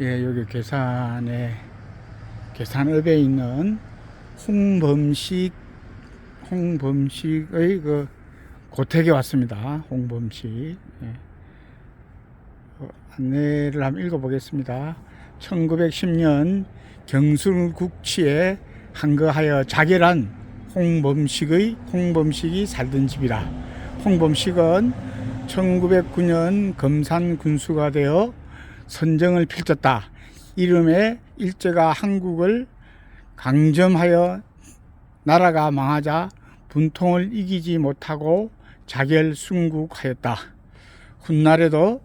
예, 여기 계산에 계산읍에 있는 홍범식 홍범식의 그 고택에 왔습니다. 홍범식 예. 어, 안내를 한번 읽어보겠습니다. 1910년 경술국치에 한거하여 자결한 홍범식의 홍범식이 살던 집이라. 홍범식은 1909년 검산 군수가 되어 선정을 펼쳤다. 이름에 일제가 한국을 강점하여 나라가 망하자 분통을 이기지 못하고 자결 순국하였다. 훗날에도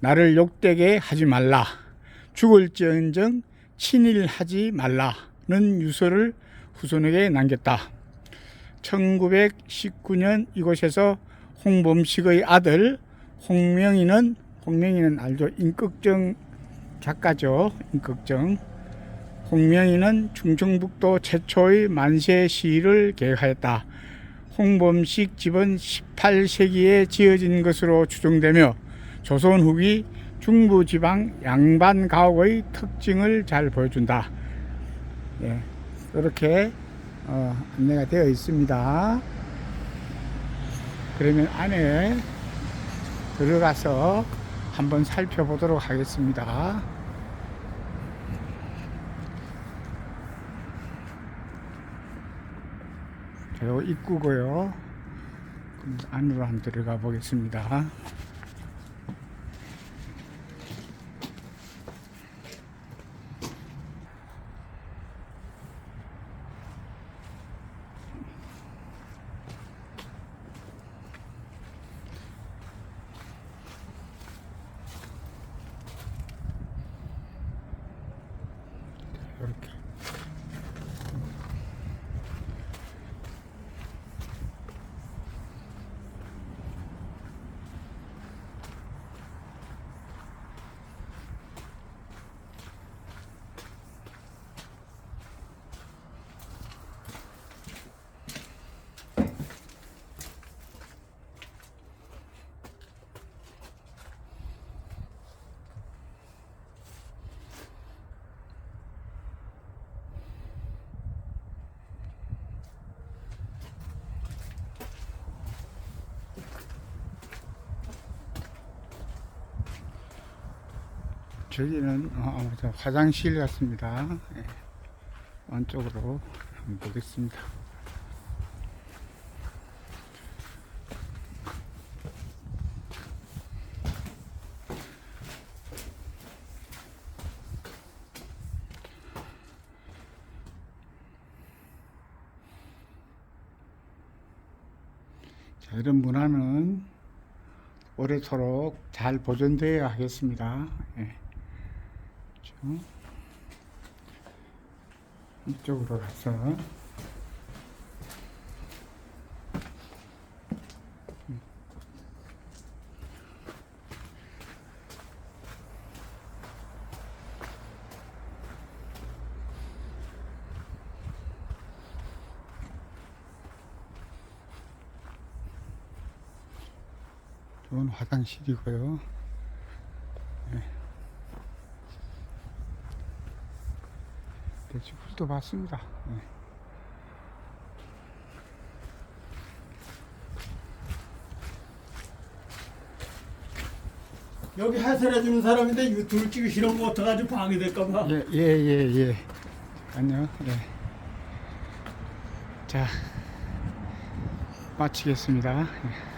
나를 욕되게 하지 말라. 죽을지언정 친일하지 말라는 유서를 후손에게 남겼다. 1919년 이곳에서 홍범식의 아들 홍명희는 홍명희는 알죠? 임꺽정 작가죠. 임꺽정. 홍명희는 충청북도 최초의 만세 시위를 계획하였다. 홍범식 집은 18세기에 지어진 것으로 추정되며 조선 후기 중부 지방 양반 가옥의 특징을 잘 보여준다. 예, 이렇게 어, 안내가 되어 있습니다. 그러면 안에 들어가서 한번 살펴보도록 하겠습니다. 저 입구고요. 안으로 한번 들어가 보겠습니다. 저기는 어, 어, 저 화장실 같습니다. 예. 안쪽으로 한번 보겠습니다. 자, 이런 문화는 오래도록 잘 보존되어야 하겠습니다. 예. 그렇죠? 이쪽으로 가서 좋은 화장실이고요. 대추풀도 봤습니다. 네. 여기 해설해주는 사람인데 유튜브 찍으시는 거 어떡하지 방해될까봐 예, 예, 예, 예. 안녕. 예. 자, 마치겠습니다. 예.